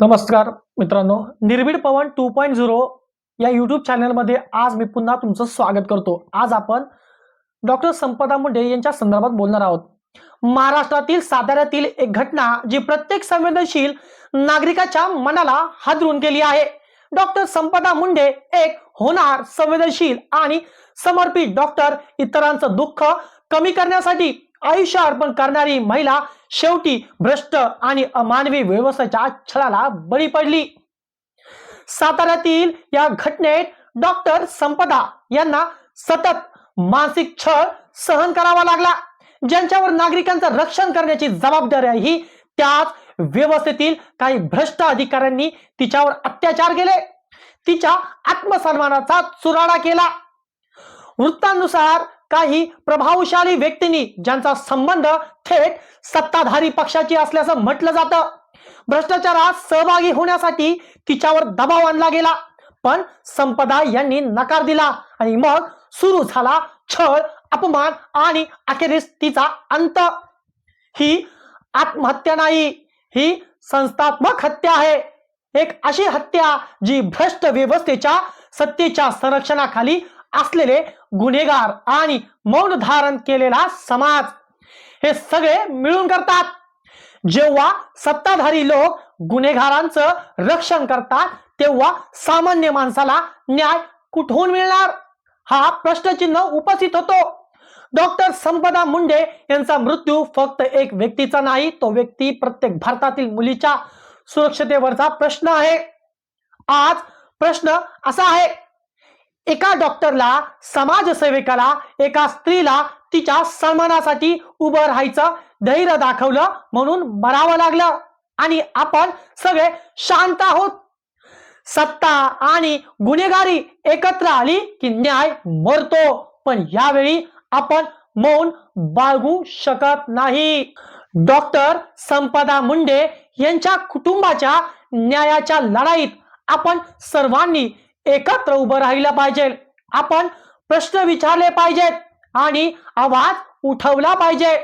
नमस्कार मित्रांनो Nirbhid Pawan two point zero या यूट्यूब चॅनलमध्ये आज मी पुन्हा तुमचं स्वागत करतो. आज आपण डॉक्टर संपदा मुंडे यांच्या संदर्भात बोलणार आहोत. महाराष्ट्रातील साताऱ्यातील एक घटना जी प्रत्येक संवेदनशील नागरिकाच्या मनाला हादरून गेली आहे. डॉक्टर संपदा मुंडे एक होणार संवेदनशील आणि समर्पित डॉक्टर इतरांचं दुःख कमी करण्यासाठी आयुष्य अर्पण करणारी महिला शेवटी भ्रष्ट आणि अमानवी व्यवस्थेच्या छळाला बळी पडली. साताऱ्यातील या घटनेत डॉक्टर संपदा यांना सतत मानसिक छळ सहन करावा लागला. ज्यांच्यावर नागरिकांचं रक्षण करण्याची जबाबदारी आहे ही त्याच व्यवस्थेतील काही भ्रष्ट अधिकाऱ्यांनी तिच्यावर अत्याचार केले. तिच्या आत्मसन्मानाचा चुराडा केला. वृत्तानुसार काही प्रभावशाली व्यक्तींनी ज्यांचा संबंध थेट सत्ताधारी पक्षाची असल्याचं म्हटलं जातं. भ्रष्टाचारात सहभागी होण्यासाठी तिच्यावर दबाव आणला गेला पण संपदा यांनी नकार दिला आणि मग सुरू झाला छळ अपमान आणि अखेरीस तिचा अंत. ही आत्महत्या नाही ही संस्थात्मक हत्या आहे. एक अशी हत्या जी भ्रष्ट व्यवस्थेच्या सत्तेच्या संरक्षणाखाली असलेले गुन्हेगार आणि मौन धारण केलेला समाज. हे सगळे मिळून करतात. जेव्हा सत्ताधारी लोक गुन्हेगारांचं रक्षण करतात तेव्हा सामान्य माणसाला न्याय कुठून मिळणार? हा प्रश्नचिन्ह उपस्थित होतो. डॉक्टर संपदा मुंडे यांचा मृत्यू फक्त एक व्यक्तीचा नाही तो व्यक्ती प्रत्येक भारतातील मुलीच्या सुरक्षतेवरचा प्रश्न आहे. आज प्रश्न असा आहे एका डॉक्टरला समाजसेविकाला एका स्त्रीला तिच्या सन्मानासाठी उभं राहायचं धैर्य दाखवलं म्हणून मरावं लागलं. आणि आपण सगळे शांत आहोत. सत्ता आणि गुन्हेगारी एकत्र आली की न्याय मरतो. पण यावेळी आपण मौन बाळगू शकत नाही. डॉक्टर संपदा मुंडे यांच्या कुटुंबाच्या न्यायाच्या लढाईत आपण सर्वांनी एकत्र उभं राहिलं पाहिजे. आपण प्रश्न विचारले पाहिजेत आणि आवाज उठवला पाहिजे.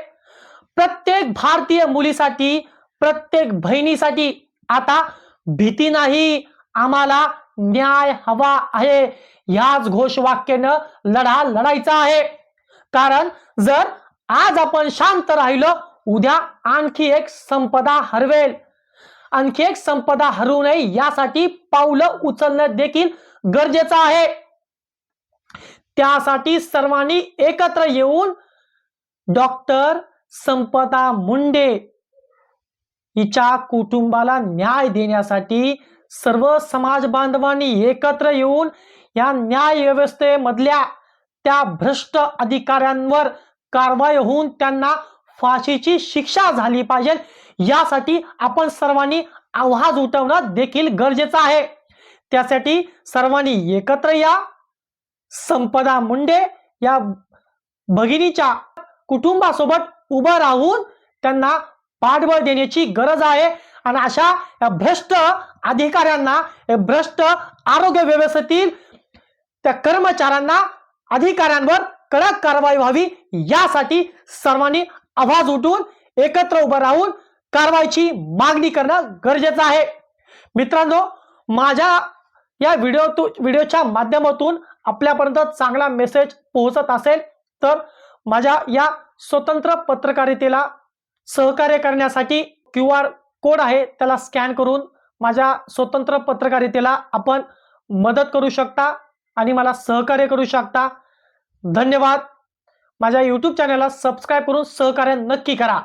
प्रत्येक भारतीय मुलीसाठी प्रत्येक बहिणीसाठी आता भीती नाही. आम्हाला न्याय हवा आहे. याच घोषवाक्यानं लढा लढायचा आहे. कारण जर आज आपण शांत राहिलो उद्या आणखी एक संपदा हरवेल. आणखी एक संपदा हरवू नये यासाठी पावलं उचलणं देखील गरजेचं आहे. त्यासाठी सर्वांनी एकत्र येऊन डॉक्टर संपदा मुंडे हिच्या कुटुंबाला न्याय देण्यासाठी सर्व समाज बांधवांनी एकत्र येऊन या न्याय व्यवस्थेमधल्या त्या भ्रष्ट अधिकाऱ्यांवर कारवाई होऊन त्यांना फाशीची शिक्षा झाली पाहिजे. यासाठी आपण सर्वांनी आवाज उठवणं देखील गरजेचं आहे. त्यासाठी सर्वांनी एकत्र या. संपदा मुंडे या भगिनीच्या कुटुंबासोबत उभं राहून त्यांना पाठबळ देण्याची गरज आहे. आणि अशा या भ्रष्ट अधिकाऱ्यांना भ्रष्ट आरोग्य व्यवस्थेतील त्या कर्मचाऱ्यांना अधिकाऱ्यांवर कडक कारवाई व्हावी. यासाठी सर्वांनी आवाज उठून एकत्र उभं राहून कारवाईची मागणी करणं गरजेचं आहे. मित्रांनो माझ्या या व्हिडिओ व्हिडिओच्या माध्यमातून आपल्यापर्यंत चांगला मेसेज पोहोचत असेल तर माझ्या या स्वतंत्र पत्रकारितेला सहकार्य करण्यासाठी क्यू आर कोड आहे त्याला स्कॅन करून माझ्या स्वतंत्र पत्रकारितेला आपण मदत करू शकता आणि मला सहकार्य करू शकता. धन्यवाद. माझ्या यूट्यूब चॅनलला सबस्क्राईब करून सहकार्य नक्की करा.